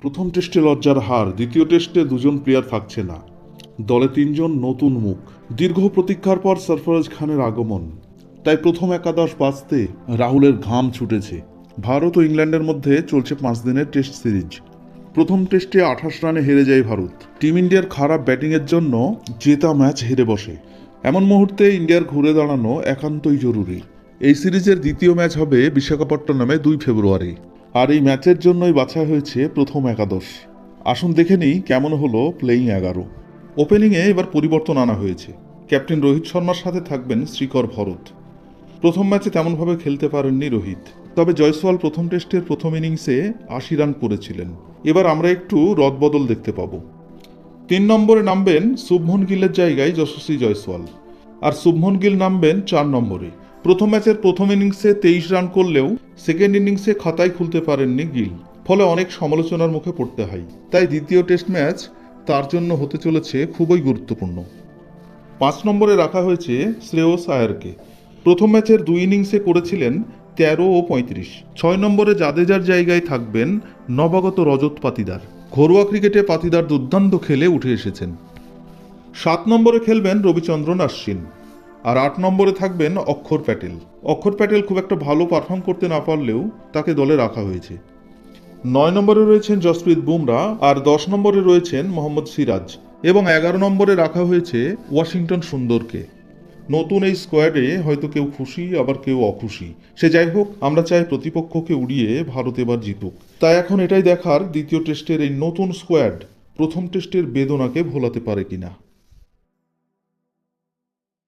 প্রথম টেস্টে লজ্জার হার, দ্বিতীয় টেস্টে দুজন প্লেয়ার থাকছে না। দলে তিনজন নতুন মুখ। দীর্ঘ প্রতীক্ষার পর সরফরাজ খানের আগমন। তাই প্রথম একাদশ বাঁচতে রাহুলের ঘাম ছুটেছে। ভারত ও ইংল্যান্ডের মধ্যে চলছে পাঁচ দিনের টেস্ট সিরিজ। প্রথম টেস্টে আঠাশ রানে হেরে যায় ভারত। টিম ইন্ডিয়ার খারাপ ব্যাটিংয়ের জন্য জেতা ম্যাচ হেরে বসে। এমন মুহূর্তে ইন্ডিয়ার ঘুরে দাঁড়ানো একান্তই জরুরি। এই সিরিজের দ্বিতীয় ম্যাচ হবে বিশাখাপট্টনমে দুই ফেব্রুয়ারি। আর এই ম্যাচের জন্যই বাছা হয়েছে প্রথম একাদশ। আসুন দেখে নিই কেমন হলো প্লেইং এগারো। ওপেনিংয়ে এবার পরিবর্তন আনা হয়েছে। ক্যাপ্টেন রোহিত শর্মার সাথে থাকবেন শ্রীকর ভরত। প্রথম ম্যাচে তেমনভাবে খেলতে পারেননি রোহিত। তবে জয়সওয়াল প্রথম টেস্টের প্রথম ইনিংসে আশি রান করেছিলেন। এবার আমরা একটু রদবদল দেখতে পাবো। তিন নম্বরে নামবেন শুভমন গিলের জায়গায় যশস্বী জয়সওয়াল। আর শুভমন গিল নামবেন চার নম্বরে। প্রথম ম্যাচের প্রথম ইনিংসে তেইশ রান করলেও সেকেন্ড ইনিংসে খাতায় খুলতে পারেননি গিল। ফলে অনেক সমালোচনার মুখে পড়তে হয়। তাই দ্বিতীয় টেস্ট ম্যাচ তার জন্য হতে চলেছে খুবই গুরুত্বপূর্ণ। পাঁচ নম্বরে রাখা হয়েছে শ্রেয়স আয়ারকে। প্রথম ম্যাচের দুই ইনিংসে করেছিলেন তেরো ও পঁয়ত্রিশ। ছয় নম্বরে জাদেজার জায়গায় থাকবেন নবাগত রজত পাতিদার। ঘরোয়া ক্রিকেটে পাতিদার দুর্দান্ত খেলে উঠে এসেছেন। সাত নম্বরে খেলবেন রবিচন্দ্রন আশ্বিন। আর আট নম্বরে থাকবেন অক্ষর প্যাটেল। অক্ষর প্যাটেল খুব একটা ভালো পারফর্ম করতে না পারলেও তাকে দলে রাখা হয়েছে। নয় নম্বরে রয়েছেন জসপ্রীত বুমরা আর দশ নম্বরে রয়েছেন মোহাম্মদ সিরাজ এবং এগারো নম্বরে রাখা হয়েছে ওয়াশিংটন সুন্দরকে। নতুন এই স্কোয়াডে হয়তো কেউ খুশি, আবার কেউ অখুশি। সে যাই হোক, আমরা চাই প্রতিপক্ষকে উড়িয়ে ভারত এবার জিতুক। তাই এখন এটাই দেখার দ্বিতীয় টেস্টের এই নতুন স্কোয়াড প্রথম টেস্টের বেদনাকে ভোলাতে পারে কিনা।